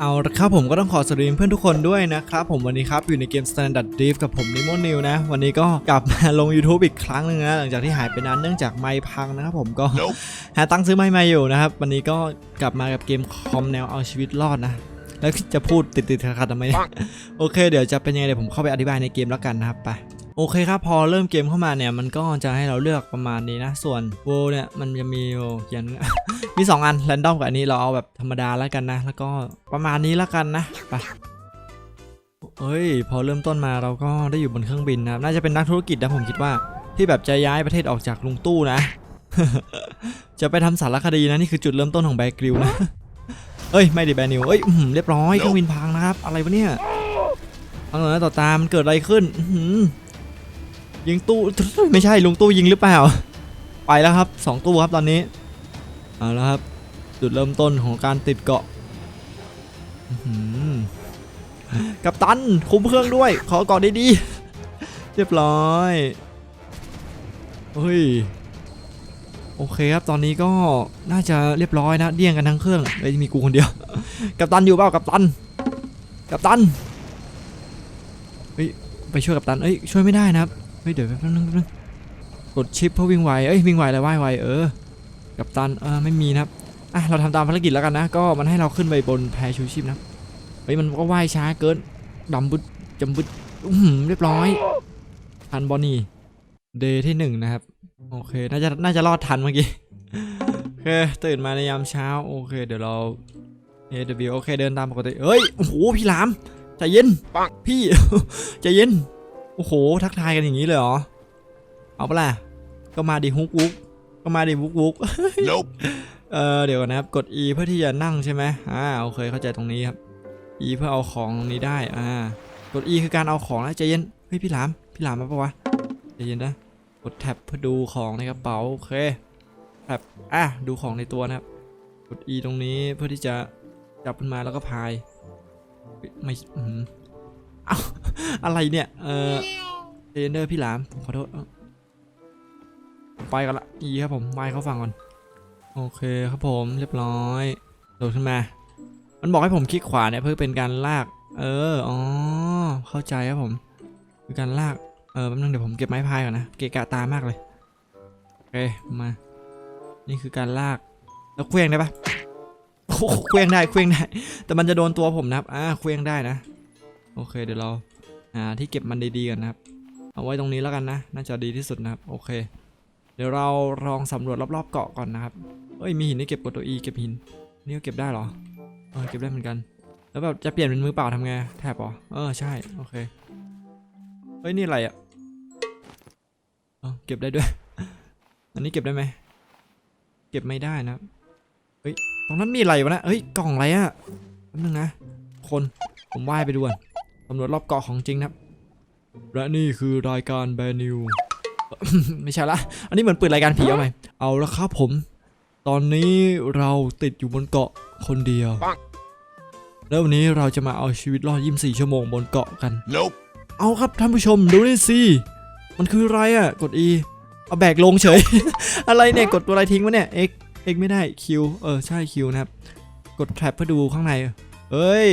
เอาละครับผมก็ต้องขอสวัสดีเพื่อนทุกคนด้วยนะครับผมวันนี้ครับอยู่ในเกม Standard Drift กับผมนิโมนิวนะ วันนี้ก็กลับมาลง YouTube อีกครั้งหนึงนะหลังจากที่หายไปนานเนื่องจากไมค์พังนะครับผมก็หาตังค์ซื้อไมค์ใหม่อยู่นะครับ วันนี้ก็กลับมากับเกมคอมแนวเอาชีวิตรอดนะ แล้วจะพูดติดติดๆขัดๆทำไมเนี่ยโอเค เดี๋ยวจะเป็นยังไงเดี๋ยวผมเข้าไปอธิบายในเกมแล้วกันนะครับไป โอเคครับ พอเริ่มเกมเข้ามาเนี่ยมันก็จะให้เราเลือกประมาณนี้นะ ส่วนโวเนี่ยมันจะมีเขียนมี 2 อันแรนดอมกับอันนี้เราเอาแบบธรรมดาแล้วกันนะ แล้วก็ประมาณนี้แล้วกันนะไปเอ้ย พอเริ่มต้นมาเราก็ได้อยู่บนเครื่องบินนะน่าจะเป็นนักธุรกิจนะผมคิดว่า ที่แบบจะย้ายประเทศออกจากลุงตู้นะ จะไปทำสารคดีนะ นี่คือจุดเริ่มต้นของแบกริวนะเอ้ยไม่ดิแบนิวเอ้ยเรียบร้อยเครื่องบินพังนะครับ อะไรวะเนี่ยพังต่อหน้าต่อตามันเกิดอะไรขึ้น ยิงตู้ไม่ใช่ลุงตู้ยิงหรือเปล่า ไปแล้วครับสองตู้ครับตอนนี้เอาละครับ จุดเริ่มต้นของการติดเกาะกับตันคุมเครื่องด้วย ขอเกาะดีๆเรียบร้อยเฮ้ยโอเคครับตอนนี้ก็น่าจะเรียบร้อยนะเดี่ยงกันทั้งเครื่องเอ้ยมีกูคนเดียว กับตันอยู่เปล่ากับตัน กับตันเฮ้ยไปช่วยกับตันเอ้ยช่วยไม่ได้นะครับ เฮ้ยเดี๋ยวแป๊บนึงแป๊บนึงกดชิปเพื่อวิ่งไวเอ้ยวิ่งไวแล้วว่ายไวเออ กับตันเออไม่มีนะครับอะเราทำตามภารกิจแล้วกันนะ ก็มันให้เราขึ้นไปบนแพชูชีพนะเฮ้ยมันก็ว่ายช้าเกินดำบึดจำบึดอื้อหือเรียบร้อยทันบอนี่เดย์ที่หนึ่งนะครับ โอเคน่าจะน่าจะรอดทันเมื่อกี้โอเคตื่นมาในยามเช้าโอเค เดี๋ยวเรา AW โอเคเดินตามปกติเฮ้ยโอ้โหพี่หลามใจเย็นพี่ใจเย็นโอ้โห ทักทายกันอย่างนี้เลยเหรอ เอาปะล่ะ ก็มาดิฮุกวุกก็มาดิวุกวุก Nope. เออเดี๋ยวก่อนนะครับ กด E เพื่อที่จะนั่งใช่ไหมอ่าโอเคเข้าใจตรงนี้ครับ E เพื่อเอาของตรงนี้ได้ อ่า กด E คือการเอาของนะใจเย็น เฮ้ยพี่หลาม พี่หลามมาปะวะใจเย็นนะ กดแท็บเพื่อดูของในกระเป๋าโอเคแท็บอะดูของในตัวนะครับ กด E ตรงนี้เพื่อที่จะจับขึ้นมาแล้วก็พาย ไม่อืมเอ้า อะไรเนี่ย เออเรนเนอร์พี่หลามผมขอโทษ ไปกันละ E ครับผมไปเขาฟังก่อน โอเคครับผมเรียบร้อยโดดขึ้นมา มันบอกให้ผมคลิกขวาเนี่ยเพื่อเป็นการลาก เออ อ๋อ เข้าใจครับผม คือการลาก เออแป๊บนึงเดี๋ยวผมเก็บไม้พายก่อนนะ เกะกะตามากเลย โอเค มา นี่คือการลาก แล้วเคว้งได้ปะโอ้เคว้งได้เคว้งได้ แต่มันจะโดนตัวผมนะครับ อ่าเคว้งได้นะ โอเค เดี๋ยวเรา หาที่เก็บมันดีๆกันนะครับ เอาไว้ตรงนี้แล้วกันนะ น่าจะดีที่สุดนะครับ โอเค เดี๋ยวเราลองสำรวจรอบๆเกาะก่อนนะครับ เอ้ย มีหินให้เก็บกดตัว E เก็บหิน นี่ก็เก็บได้เหรอ เออ เก็บได้เหมือนกัน แล้วแบบจะเปลี่ยนเป็นมือเปล่าทำไง แทบเหรอ เออ ใช่ โอเค เฮ้ย นี่อะไรอะเออเก็บได้ด้วย อันนี้เก็บได้ไหม เก็บไม่ได้นะครับเฮ้ย ตรงนั้นมีอะไรวะนะ เฮ้ย กล่องอะไรอะแป๊บนึงนะ คน ผมว่ายไปดูก่อน สำรวจรอบเกาะของจริงนะครับ และนี่คือรายการแบนิว ไม่ใช่ละ อันนี้เหมือนเปิดรายการผีเอาไหมเอาละครับผม ตอนนี้เราติดอยู่บนเกาะคนเดียวปังแล้ววันนี้เราจะมาเอาชีวิตรอด24ชั่วโมงบนเกาะกัน Nope. เอาครับท่านผู้ชมดูนี่สิ มันคืออะไรอะ กด E เอาแบกลงเฉย อะไรเนี่ย กดตัวอะไรทิ้งวะเนี่ย X X ไม่ได้ Q เออ ใช่ Q นะครับ กดแทร็บเพื่อดูข้างใน เอ้ย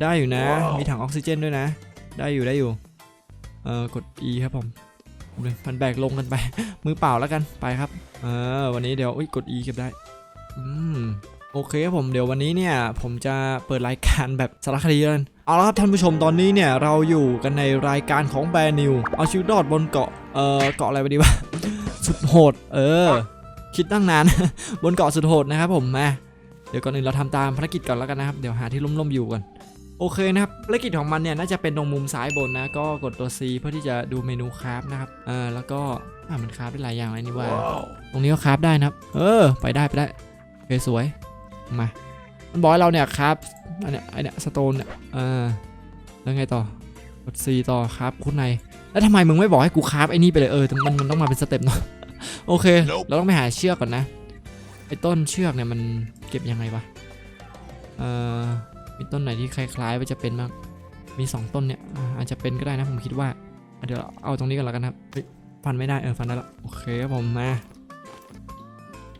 ได้อยู่นะว้าวมีถังออกซิเจนด้วยนะ ได้อยู่ได้อยู่ เออกด E ครับผมมันแบกลงกันไป มือเปล่าแล้วกันไปครับ เออวันนี้เดี๋ยวอุ้ยกด E เก็บได้อืมโอเคครับผมเดี๋ยววันนี้เนี่ยผมจะเปิดรายการแบบสารคดีกันเอาละครับท่านผู้ชมตอนนี้เนี่ยเราอยู่กันในรายการของแบรนิวเอาชีวิตรอดบนเกาะเออเกาะอะไรไปดีวะสุดโหด เออ คิดตั้งนาน บนเกาะสุดโหดนะครับผมมาเดี๋ยวก่อนอื่นเราทำตามภารกิจก่อนแล้วกันนะครับ เดี๋ยวหาที่ร่มๆอยู่ก่อน โอเคนะครับภารกิจของมันเนี่ยน่าจะเป็นตรงมุมซ้ายบนนะ ก็กดตัว C เพื่อที่จะดูเมนูคราฟนะครับ เออแล้วก็อ่ามันคราฟได้หลายอย่างเลยนี่ว่า Wow. ตรงนี้ก็คราฟได้นะครับ เออ ไปได้ไปได้โอเคสวย มา มันบอกให้เราเนี่ยคราฟอันเนี้ยไอเนี้ยสโตนเนี่ย เออ แล้วไงต่อ กด C ต่อคราฟคุณใน แล้วทำไมมึงไม่บอกให้กูคราฟไอ้นี่ไปเลยเออ มันมันต้องมาเป็นสเต็ปเนาะ โอเค Nope เราต้องไปหาเชือกก่อนนะ ไอ้ต้นเชือกเนี่ยมันเก็บยังไงวะ เอ่อ มีต้นไหนที่คล้ายๆว่าจะเป็นบ้างมีสองต้นเนี่ยอาจจะเป็นก็ได้นะผมคิดว่าเดี๋ยวเอาตรงนี้ก่อนแล้วกันครับเฮ้ฟันไม่ได้เออฟันได้ละโอเคครับผมมา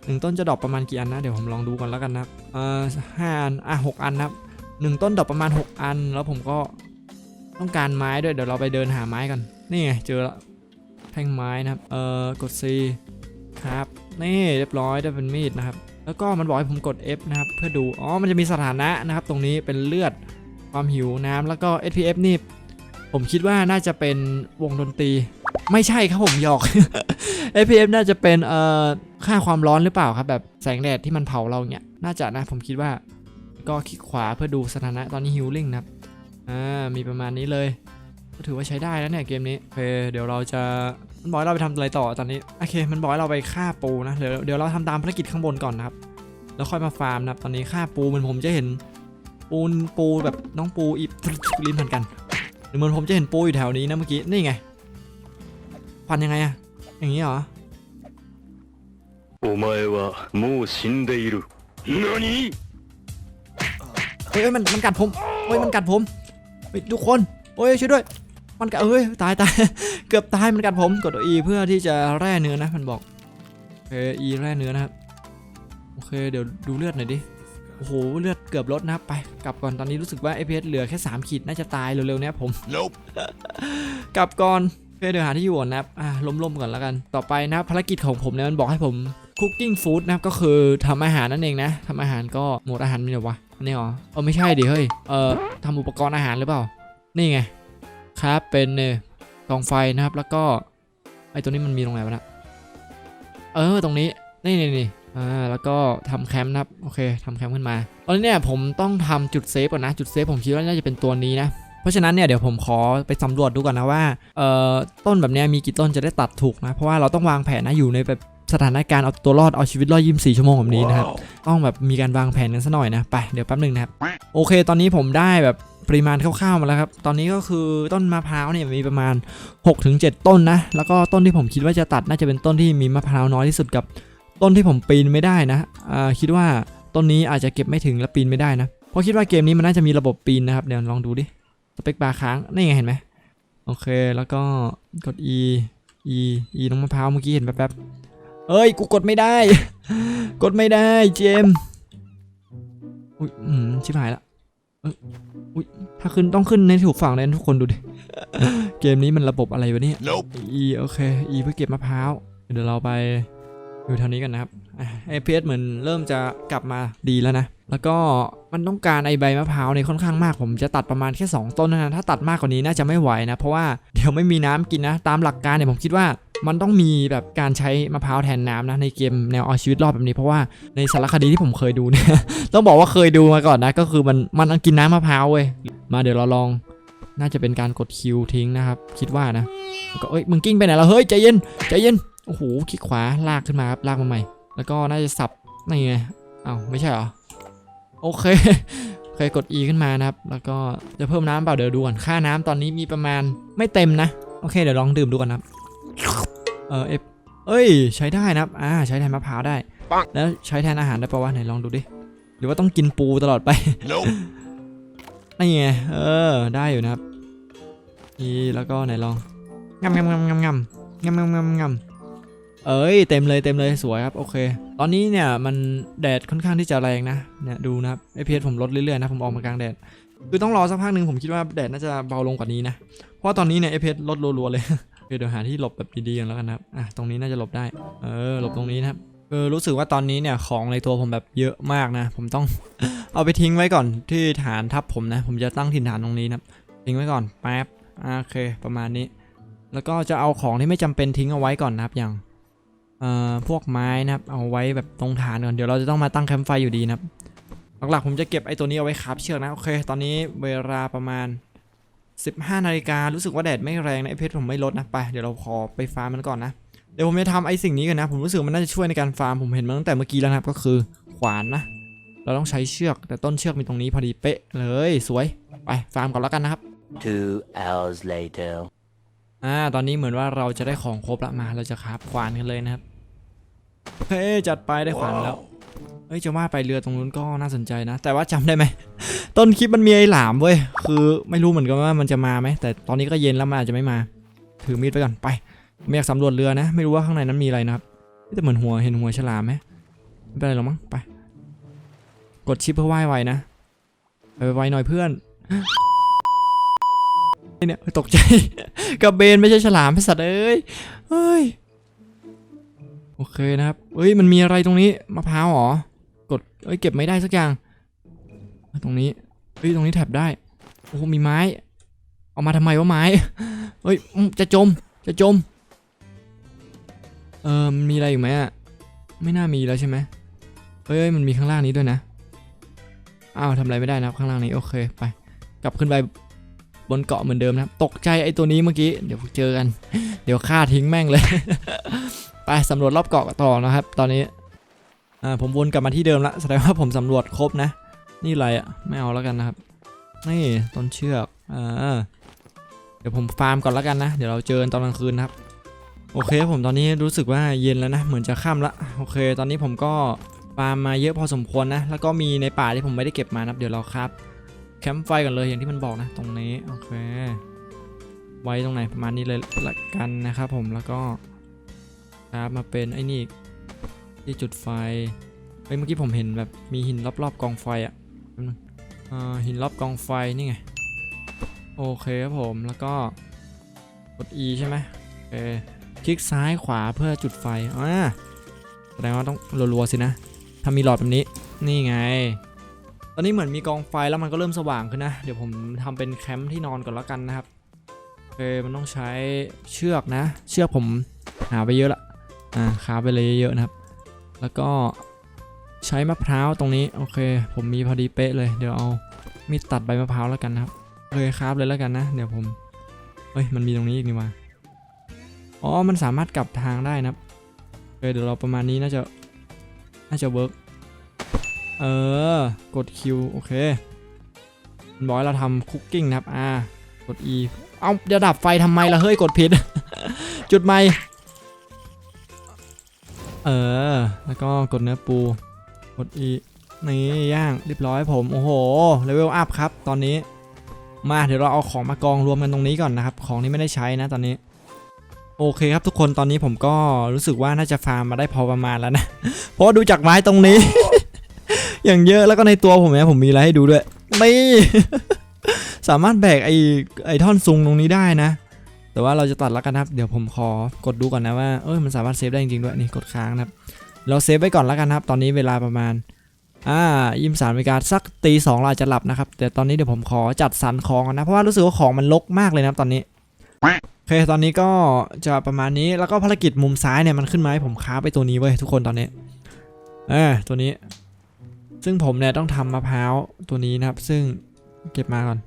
หนึ่งต้นจะดอปประมาณกี่อันนะเดี๋ยวผมลองดูก่อนแล้วกันนะเอ่อห้าอันอะหกอันนะครับหนึ่งต้นดอกประมาณ 6 อัน แล้วผมก็ต้องการไม้ด้วยเดี๋ยวเราไปเดินหาไม้กันนี่ไงเจอละแท่งไม้นะครับเอ่อกด C ครับนี่เรียบร้อยได้เป็นมีดนะครับ แล้วก็มันบอกให้ผมกด F นะครับ เพื่อดู อ๋อ มันจะมีสถานะนะครับ ตรงนี้เป็นเลือด ความหิวน้ำแล้วก็ SPF นี่ ผมคิดว่าน่าจะเป็นวงดนตรี ไม่ใช่ครับผมหยอก SPF น่าจะเป็นเอ่อค่าความร้อนหรือเปล่าครับ แบบแสงแดดที่มันเผาเราเนี่ย น่าจะนะ ผมคิดว่า ก็คลิกขวาเพื่อดูสถานะตอนนี้ฮิลลิ่งนะครับ อ่า มีประมาณนี้เลย ก็ถือว่าใช้ได้แล้วเนี่ยเกมนี้ โอเค เดี๋ยวเราจะ มันบอกเราไปทำอะไรต่อตอนนี้ โอเค มันบอกเราไปฆ่าปูนะ เดี๋ยวเดี๋ยวเราทำตามภารกิจข้างบนก่อนนะครับ แล้วค่อยมาฟาร์มนะครับ ตอนนี้ฆ่าปูเหมือนผมจะเห็น ปูปูแบบน้องปูอีลิ้นพัมือนกันเหมือนผมจะเห็นปูอยู่แถวนี้นะเมื่อกี้ นี่ไง ฟันยังไงอะอย่างนี้เหรอโอ้ไม่ว่ามูชินเดรุนานิเฮ้ยมันมันกัดผมเฮ้ยมันกัดผมทุกคนโอ้ยช่วยด้วย มันกัดเอ้ยตายตายเกือบตายมันกัดผมกดตัว E เพื่อที่จะแร่เนื้อนะมันบอกโอเค E แร่เนื้อนะครับโอเคเดี๋ยวดูเลือดหน่อยดิโอ้โหเลือดเกือบลดนะครับไปกลับก่อนตอนนี้รู้สึกว่า FPS เหลือแค่3ขีดน่าจะตายเร็วๆเนี้ยผม Nope กลับก่อนโอเคเดี๋ยวหาที่อยู่ก่อนนะครับอะล้มๆก่อนแล้วกันต่อไปนะครับภารกิจของผมเนี่ยมันบอกให้ผม cooking food นะครับก็คือทำอาหารนั่นเองนะทำอาหารก็โหมดอาหารมีเหรอวะอันนี้เหรอเออไม่ใช่ดิเฮ้ยเออทำอุปกรณ์อาหารหรือเปล่านี่ไง ครับเป็นเนี่ยกองไฟนะครับแล้วก็ไอ้ตัวนี้มันมีตรงไหนวะนะเออตรงนี้นี่นี่นี่อ่าแล้วก็ทำแคมป์นะครับโอเคทำแคมป์ขึ้นมาตอนนี้เนี่ยผมต้องทำจุดเซฟก่อนนะจุดเซฟผมคิดว่าน่าจะเป็นตัวนี้นะเพราะฉะนั้นเนี่ยเดี๋ยวผมขอไปสำรวจดูก่อนนะว่าเอ่อต้นแบบนี้มีกี่ต้นจะได้ตัดถูกนะ เพราะว่าเราต้องวางแผนนะอยู่ในแบบ สถานการณ์เอาตัวรอดเอาชีวิตรอด24ชั่วโมงแบบนี้นะครับ ต้องแบบมีการวางแผนกันซะหน่อยนะ ไปเดี๋ยวแป๊บหนึ่งนะครับ โอเค ตอนนี้ผมได้แบบปริมาณคร่าวๆมาแล้วครับ ตอนนี้ก็คือต้นมะพร้าวเนี่ยมีประมาณ 6-7 ต้นนะ แล้วก็ต้นที่ผมคิดว่าจะตัดน่าจะเป็นต้นที่มีมะพร้าวน้อยที่สุดกับต้นที่ผมปีนไม่ได้นะอ่าคิดว่าต้นนี้อาจจะเก็บไม่ถึงและปีนไม่ได้นะ เพราะคิดว่าเกมนี้มันน่าจะมีระบบปีนนะครับ เดี๋ยวลองดูดิ สเปคบาร์ค้าง นี่ไงเห็นไหมโอเค แล้วก็กด E E E น้องมะพร้าวเมื่อกี้เห็นแป๊บๆ เอ้ย กูกดไม่ได้ กดไม่ได้เจมส์อุ้ยอืมชิบหายละเอ้ยอุ้ยถ้าขึ้นต้องขึ้นในถูกฝั่งเลยนะทุกคนดูดิ เกมนี้มันระบบอะไรวะเนี่ย Nope E โอเค E เพื่อเก็บมะพร้าว เดี๋ยวเราไปอยู่แถวนี้กันนะครับไอพีเหมือนเริ่มจะกลับมาดีแล้วนะ แล้วก็มันต้องการไอใบมะพร้าวในยค่อนข้างมาก ผมจะตัดประมาณแค่ 2 ต้นเท่านั้นถ้าตัดมากกว่านี้น่าจะไม่ไหวนะ เพราะว่าเดี๋ยวไม่มีน้ำกินนะ ตามหลักการเนี่ยผมคิดว่า มันต้องมีแบบการใช้มะพร้าวแทนน้ำนะในเกมแนวเอาชีวิตรอดแบบนี้เพราะว่าในสารคดีที่ผมเคยดูเนี่ยต้องบอกว่าเคยดูมาก่อนนะก็คือมันมันกินน้ำมะพร้าวเว้ยมาเดี๋ยวเราลองน่าจะเป็นการกดคิวทิ้งนะครับ คิดว่านะก็เอ้ยมึงกิ้งไปไหนแล้วเฮ้ยใจเย็นใจเย็นโอ้โหคลิกขวาลากขึ้นมาครับลากมาใหม่ แล้วก็น่าจะสับนี่ไงเอ้าไม่ใช่เหรอโอเคเคยกด E ขึ้นมานะครับ แล้วก็จะเพิ่มน้ำเปล่าเดี๋ยวดูก่อนค่าน้ำตอนนี้มีประมาณไม่เต็มนะ โอเค เดี๋ยวลองดื่มดูก่อนนะครับ เออเอฟเอ้ย ใช้ได้นะครับอ่าใช้แทนมะพร้าวได้ปังแล้วใช้แทนอาหารได้ปะวะไหนลองดูดิ หรือว่าต้องกินปูตลอดไป Nope นี่ไงเออ ได้อยู่นะครับอีแล้วก็ไหนลองงำงำงำงำงำงำงำงำงำเอ้ยเต็มเลยเต็มเลยสวยครับโอเค ตอนนี้เนี่ยมันแดดค่อนข้างที่จะแรงนะเนี่ยดูนะครับไอพีผมลดเรื่อยๆนะผมออกมากลางแดดคือต้องรอสักพักหนึ่งผมคิดว่าแดดน่าจะเบาลงกว่านี้นะเพราะว่าตอนนี้เนี่ยไอพีลดรัวๆเลย โอเดี๋ยวหาที่หลบแบบดีๆกันแล้วกันนะครับอะตรงนี้น่าจะหลบได้ เออหลบตรงนี้นะครับเออรู้สึกว่าตอนนี้เนี่ยของในตัวผมแบบเยอะมากนะ ผมต้องเอาไปทิ้งไว้ก่อนที่ฐานทัพผมนะ ผมจะตั้งถิ่นฐานตรงนี้นะทิ้งไว้ก่อนแป๊บโอเค ประมาณนี้ แล้วก็จะเอาของที่ไม่จำเป็นทิ้งเอาไว้ก่อนนะครับอย่างเอ่อพวกไม้นะครับ เอาไว้แบบตรงฐานก่อนเดี๋ยวเราจะต้องมาตั้งแคมป์ไฟอยู่ดีนะครับหลักๆผมจะเก็บไอ้ตัวนี้เอาไว้คาบเชือกนะโอเค ตอนนี้เวลาประมาณ 15นาฬิการู้สึกว่าแดดไม่แรงนะไอเพชรผมไม่ลดนะไปเดี๋ยวเราขอไปฟาร์มมันก่อนนะเดี๋ยวผมจะทำไอ้สิ่งนี้กันนะ ผมรู้สึกมันน่าจะช่วยในการฟาร์มผมเห็นมาตั้งแต่เมื่อกี้แล้วนะครับก็คือขวานนะ เราต้องใช้เชือกแต่ต้นเชือกมีตรงนี้พอดีเป๊ะเลยสวยไปฟาร์มก่อนแล้วกันนะครับ Two hours later. อ่าตอนนี้เหมือนว่าเราจะได้ของครบละมาเราจะคราฟขวานกันเลยนะครับเฮ้ยจัดไปได้ขวานมาแล้ว เฮ้ยจะว่าไปเรือตรงนู้นก็น่าสนใจนะ แต่ว่าจำได้ไหม ต้นคลิปมันมีไอ้หลามเว้ย คือไม่รู้เหมือนกันว่ามันจะมาไหม แต่ตอนนี้ก็เย็นแล้วมันอาจจะไม่มา ถือมีดไปก่อน ไป ไม่อยากสำรวจเรือนะ ไม่รู้ว่าข้างในนั้นมีอะไรนะครับ แต่เหมือนหัวเห็นหัวฉลามไหมไม่เป็นไรหรอกมั้ง ไป กดชิปเพื่อว่ายไวนะไปไวหน่อยเพื่อนไอเนี่ยตกใจกระเบนไม่ใช่ฉลามไอ้สัตว์เอ้ย เฮ้ย โอเคนะครับเอ้ย มันมีอะไรตรงนี้ มะพร้าวเหรอ เอ้ยเก็บไม่ได้สักอย่าง ตรงนี้เฮ้ยตรงนี้แท็บได้โอ้โหมีไม้ เอามาทำไมวะไม้เฮ้ยจะจมจะจมเออมีอะไรอยู่ไหมอะไม่น่ามีแล้วใช่ไหมเฮ้ยมันมีข้างล่างนี้ด้วยนะอ้าวทำอะไรไม่ได้นะครับข้างล่างนี้โอเคไป กลับขึ้นไปบนเกาะเหมือนเดิมนะตกใจไอ้ตัวนี้เมื่อกี้เดี๋ยวเจอกัน เดี๋ยวฆ่าทิ้งแม่งเลย ไปสำรวจรอบเกาะต่อนะครับ ตอนนี้ อ่าผมวนกลับมาที่เดิมละแสดงว่าผมสำรวจครบนะ นี่อะไรอะไม่เอาแล้วกันนะครับ นี่ต้นเชือกอ่าเดี๋ยวผมฟาร์มก่อนแล้วกันนะ เดี๋ยวเราเจอกันตอนกลางคืนนะครับ โอเคผมตอนนี้รู้สึกว่าเย็นแล้วนะ เหมือนจะค่ำละโอเค ตอนนี้ผมก็ฟาร์มมาเยอะพอสมควรนะ แล้วก็มีในป่าที่ผมไม่ได้เก็บมานะเดี๋ยวเราครับแคมป์ไฟกันเลยอย่างที่มันบอกนะ ตรงนี้โอเค ไว้ตรงไหนประมาณนี้เลยละกันนะครับผมแล้วก็ครับมาเป็นไอ้นี่ ที่จุดไฟเฮ้ยเมื่อกี้ผมเห็นแบบมีหินรอบๆกองไฟอะหินรอบกองไฟนี่ไง โอเคครับผมแล้วก็กด E ใช่ไหมโอเคคลิกซ้ายขวาเพื่อจุดไฟอ่าแสดงว่าต้องรัวๆสินะถ้ามีหลอดแบบนี้นี่ไง ตอนนี้เหมือนมีกองไฟแล้วมันก็เริ่มสว่างขึ้นนะ เดี๋ยวผมทำเป็นแคมป์ที่นอนก่อนแล้วกันนะครับโอเคมันต้องใช้เชือกนะ เชือกผมหาไปเยอะละอ่าคาไปเลยเยอะๆนะครับ แล้วก็ใช้มะพร้าวตรงนี้โอเค ผมมีพอดีเป๊ะเลยเดี๋ยวเอามีดตัดใบมะพร้าวแล้วกันนะครับเคคราฟเลยแล้วกันนะ เดี๋ยวผมเฮ้ยมันมีตรงนี้อีกนี่มาอ๋อมันสามารถกลับทางได้นะเคเดี๋ยวเราประมาณนี้น่าจะน่าจะเวิร์กเออกด Q โอเคมันบอกให้เราทำคุกกิ้งนะครับอ่ากด E เอาจะดับไฟทำไมล่ะเฮ้ยกดผิด จุดใหม่ เออ แล้วก็กดเนื้อปู กด E นี่ย่างเรียบร้อยผม โอ้โห เลเวลอัพครับ ตอนนี้ มาเดี๋ยวเราเอาของมากองรวมกันตรงนี้ก่อนนะครับ ของที่ไม่ได้ใช้นะตอนนี้ โอเคครับทุกคนตอนนี้ผมก็รู้สึกว่าน่าจะฟาร์มมาได้พอประมาณแล้วนะ เพราะดูจากไม้ตรงนี้ อย่างเยอะแล้วก็ในตัวผมเนี่ยผมมีอะไรให้ดูด้วย นี่ สามารถแบกไอ้ไอ้ท่อนซุงตรงนี้ได้นะ แต่ว่าเราจะตัดแล้วกันครับ เดี๋ยวผมขอกดดูก่อนนะว่า เอ้ยมันสามารถเซฟได้จริงๆด้วยนี่กดค้างนะครับ เราเซฟไว้ก่อนแล้วกันครับ ตอนนี้เวลาประมาณ อ่ายิมสามนาฬิกาสักตีสองเราจะหลับนะครับ แต่ตอนนี้เดี๋ยวผมขอจัดสรรของก่อนนะ เพราะว่ารู้สึกว่าของมันรกมากเลยนะครับตอนนี้ โอเค ตอนนี้ก็จะประมาณนี้ แล้วก็ภารกิจมุมซ้ายเนี่ยมันขึ้นมาให้ผมค้าไปตัวนี้เว้ยทุกคนตอนนี้ เออตัวนี้ ซึ่งผมเนี่ยต้องทำมะพร้าวตัวนี้นะครับ ซึ่งเก็บมาก่อน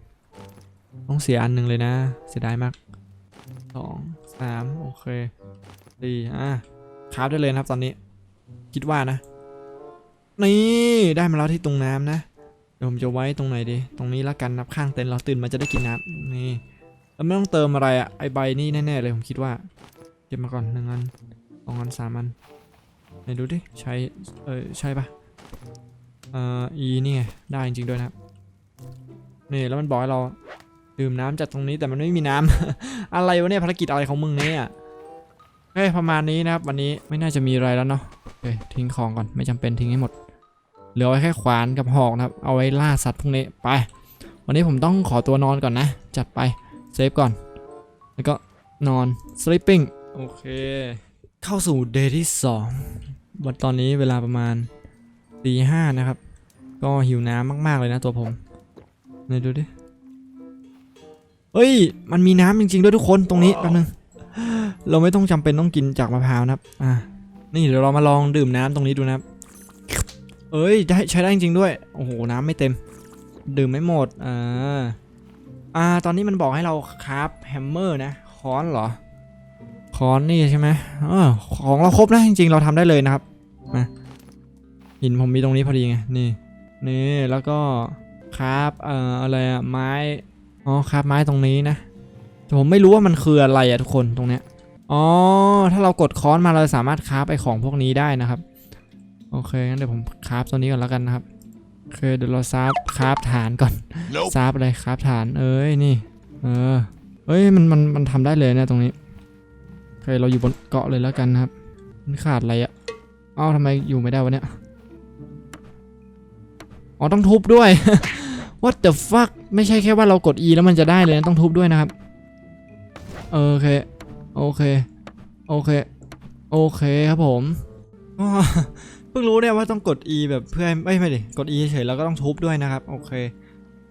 ต้องเสียอันหนึ่งเลยนะ เสียดายมาก สองสามโอเคสี่อะค้าได้เลยนะครับตอนนี้ คิดว่านะ นี่ได้มาแล้วที่ตรงน้ำนะเดี๋ยวผมจะไว้ตรงไหนดี ตรงนี้ละกันนับข้างเต็นท์เราตื่นมาจะได้กินน้ำนี่แล้วไม่ต้องเติมอะไรอะไอใบนี่แน่ๆเลยผมคิดว่า เก็บมาก่อนหนึ่งอันสองอันสามอันไหนดูดิใช้เออใช่ปะเอ่อ e นี่ไงได้จริงๆด้วยนะนี่แล้วมันบอกให้เรา ดื่มน้ำจากตรงนี้แต่มันไม่มีน้ำอะไรวะเนี่ยภารกิจอะไรของมึงเนี่ยโอเคประมาณนี้นะครับ วันนี้ไม่น่าจะมีอะไรแล้วเนาะโอเคทิ้งของก่อนไม่จำเป็นทิ้งให้หมดเหลือไว้แค่ขวานกับหอกนะครับ เอาไว้ล่าสัตว์พวกนี้ไป วันนี้ผมต้องขอตัวนอนก่อนนะ จัดไปเซฟก่อน แล้วก็นอน sleeping โอเค เข้าสู่เดย์ที่2วันตอนนี้เวลาประมาณตีห้านะครับ ก็หิวน้ำมาก ๆ เลยนะตัวผมไหนดูดิ เฮ้ย มันมีน้ำจริงๆด้วยทุกคนตรงนี้แป๊บนึง เราไม่ต้องจำเป็นต้องกินจากมะพร้าวนะครับ อะนี่เดี๋ยวเรามาลองดื่มน้ำตรงนี้ดูนะครับ เอ้ยได้ใช้ได้จริงๆด้วย โอ้โห น้ำไม่เต็ม ดื่มไม่หมด อ่า อ่า ตอนนี้มันบอกให้เราคราฟแฮมเมอร์นะค้อนเหรอค้อนนี่ใช่ไหมเออของเราครบนะจริงๆ เราทำได้เลยนะครับ มาหินผมมีตรงนี้พอดีไง นี่ นี่ แล้วก็คราฟเอ่ออะไรอะไม้ อ๋อคราฟไม้ตรงนี้นะแต่ผมไม่รู้ว่ามันคืออะไรอะทุกคนตรงเนี้ยอ๋อถ้าเรากดค้อนมาเราสามารถคราฟไอของพวกนี้ได้นะครับโอเคงั้นเดี๋ยวผมคราฟตัวนี้ก่อนแล้วกันนะครับโอเคเดี๋ยวเราซาบคราฟฐานก่อนซาบอะไรครับฐานเอ้ยนี่เออเอ้ยมันมันมันทำได้เลยเนี่ยตรงนี้โอเคเราอยู่บนเกาะเลยแล้วกันนะครับมันขาดอะไรอะเอ้าทำไมอยู่ไม่ได้วะเนี่ยอ๋อต้องทุบด้วย what the fuck ไม่ใช่แค่ว่าเรากด E แล้วมันจะได้เลยนะต้องทุบด้วยนะครับโอเคโอเคโอเคโอเคครับผมก็เพิ่งรู้เนี่ยว่าต้องกด E แบบเพื่อให้ไม่ไม่ดิกด E เฉยแล้วก็ต้องทุบด้วยนะครับโอเค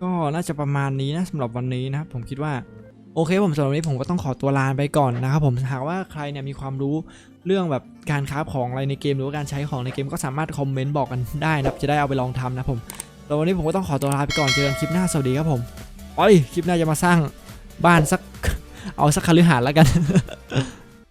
ก็น่าจะประมาณนี้นะสำหรับวันนี้นะครับผมคิดว่าโอเคผมสำหรับวันนี้ผมก็ต้องขอตัวลาไปก่อนนะครับผมหากว่าใครเนี่ยมีความรู้เรื่องแบบการคราของอะไรในเกมหรือว่าการใช้ของในเกมก็สามารถคอมเมนต์บอกกันได้นะจะได้เอาไปลองทำนะผม แต่วันนี้ผมก็ต้องขอตัวลาไปก่อนเจอกันคลิปหน้าสวัสดีครับผมโอ้ยคลิปหน้าจะมาสร้างบ้านสักเอาสักคฤหาสน์แล้วกัน